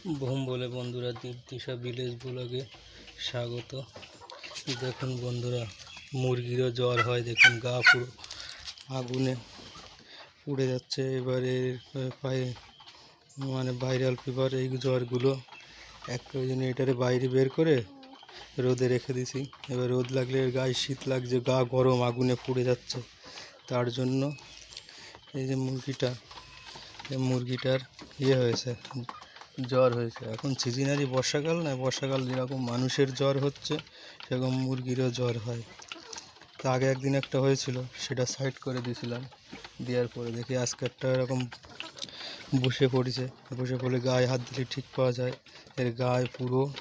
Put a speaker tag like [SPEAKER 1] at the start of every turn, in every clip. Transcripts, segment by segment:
[SPEAKER 1] Bomb বলে বন্ধুরা দিশা village ব্লগে স্বাগত। দেখুন বন্ধুরা, মুরগিরও জ্বর হয়, দেখুন গা পুরো আগুনে পুড়ে যাচ্ছে। এবারে পায়ে মানে ভাইরাল ফিভার এই জ্বরগুলো এক জন্য এটারে বাইরে বের করে রোদে রেখে দিছি। এবার রোদ লাগলে গায়ে শীত লাগছে, গা গরম, আগুনে পুড়ে যাচ্ছে। তার জন্য এই যে মুরগিটা, এই মুরগিটার ইয়ে হয়েছে জ্বর হয়েছে। এখন সিজনারি বর্ষাকাল না বর্ষাকাল যেরকম মানুষের জ্বর হচ্ছে, সেরকম মুরগিরও জ্বর হয়। তা আগে একদিন একটা হয়েছিল, সেটা সাইড করে দিয়েছিলাম। দেওয়ার পরে দেখি আজকে একটা এরকম বসে পড়েছে। বসে পড়লে গায়ে হাত দিলে ঠিক পাওয়া যায়। এর গায়ে পুরো,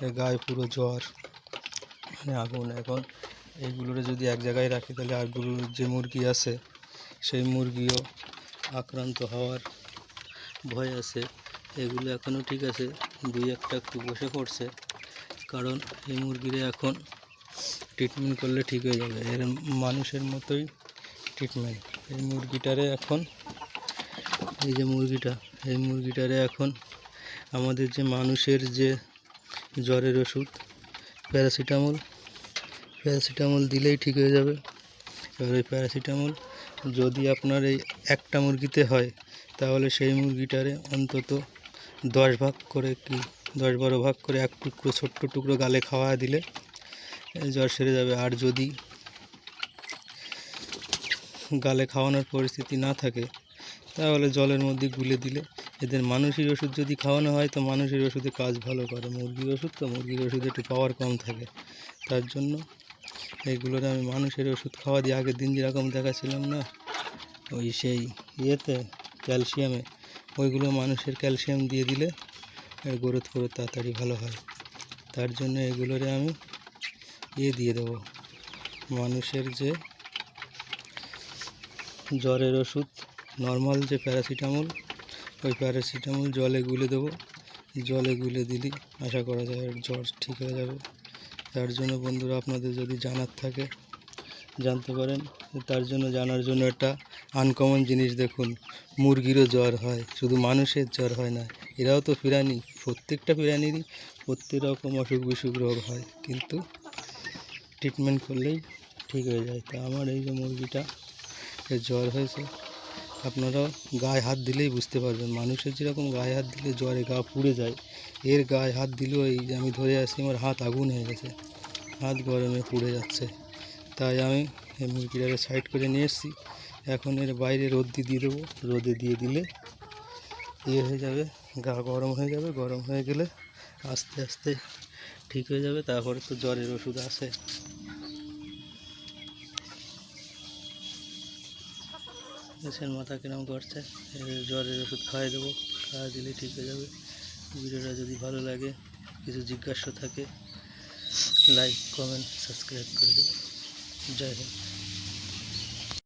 [SPEAKER 1] এর গায়ে পুরো জ্বর। মানে আগুন। এখন এইগুলোরে যদি এক জায়গায় রাখি, তাহলে আরগুলোর যে মুরগি আছে, সেই মুরগিও আক্রান্ত হওয়ার ভয় আছে। এগুলো এখনও ঠিক আছে। দুই একটা একটু বসে পড়ছে। কারণ এই মুরগিরে এখন ট্রিটমেন্ট করলে ঠিক হয়ে যাবে। এর মানুষের মতোই ট্রিটমেন্ট এই মুরগিটারে এখন, এই যে মুরগিটা, এই মুরগিটারে এখন আমাদের যে মানুষের যে জ্বরের ওষুধ, প্যারাসিটামল প্যারাসিটামল দিলেই ঠিক হয়ে যাবে। এবার ওই প্যারাসিটামল যদি আপনার এই একটা মুরগিতে হয়, তাহলে সেই মুরগিটারে অন্তত দশ ভাগ করে কি, দশ বারো ভাগ করে এক টুকরো, ছোট্ট টুকরো গালে খাওয়া দিলে জ্বর সেরে যাবে। আর যদি গালে খাওয়ানোর পরিস্থিতি না থাকে, তাহলে জলের মধ্যে গুলে দিলে এদের মানুষের ওষুধ যদি খাওয়ানো হয়, তো মানুষের ওষুধে কাজ ভালো করে। মুরগির ওষুধ তো, মুরগির ওষুধে একটু পাওয়ার কম থাকে। তার জন্য এইগুলোর আমি মানুষের ওষুধ খাওয়া দিই আগের দিন যেরকম দেখাছিলাম না, ওই সেই ইয়েতে ক্যালসিয়ামে ওইগুলো মানুষের ক্যালসিয়াম দিয়ে দিলে গ্রোথ করে তাড়াতাড়ি ভালো হয়। তার জন্য এগুলোরে আমি ইয়ে দিয়ে দেবো। মানুষের যে জ্বরের ওষুধ, নর্মাল যে প্যারাসিটামল, ওই প্যারাসিটামল জলে গুলে দেবো। জলে গুলে দিলেই আশা করা যায় জ্বর ঠিক হয়ে যাবে। তার জন্য বন্ধুরা, আপনাদের যদি জানার থাকে জানতে পারেন তার জন্য জানার জন্য একটা আনকমন জিনিস দেখুন, মুরগিরও জ্বর হয়, শুধু মানুষের জ্বর হয় না, এরাও তো প্রাণী প্রত্যেকটা প্রাণীরই প্রত্যেক রকম অসুখ বিসুখ রোগ হয়, কিন্তু ট্রিটমেন্ট করলেই ঠিক হয়ে যায়। তা আমার এই যে মুরগিটা জ্বর হয়েছে, আপনারাও গায়ে হাত দিলেই বুঝতে পারবেন, মানুষের যেরকম গায়ে হাত দিলে জ্বরে গা পুড়ে যায়, এর গায়ে হাত দিলেও এই যে আমি ধরে আছি, আমার হাত আগুন হয়ে গেছে, হাত গরমে পুড়ে যাচ্ছে। তাই আমি এই মুরগিটাকে সাইড করে নিয়ে এসেছি। এখন এর বাইরে রোদ দিয়ে দেবো। রোদে দিয়ে দিলে ইয়ে হয়ে যাবে, গা গরম হয়ে যাবে। গরম হয়ে গেলে আস্তে আস্তে ঠিক হয়ে যাবে। তারপরে তো জ্বরের ওষুধ আছে। দেশের মাথা কিরম করছে? জ্বরের ওষুধ খাওয়াই দেবো। খাওয়া দিলে ঠিক হয়ে যাবে। ভিডিওটা যদি ভালো লাগে, কিছু জিজ্ঞাসা থাকে লাইক কমেন্ট সাবস্ক্রাইব করে দেবে जय हिंद।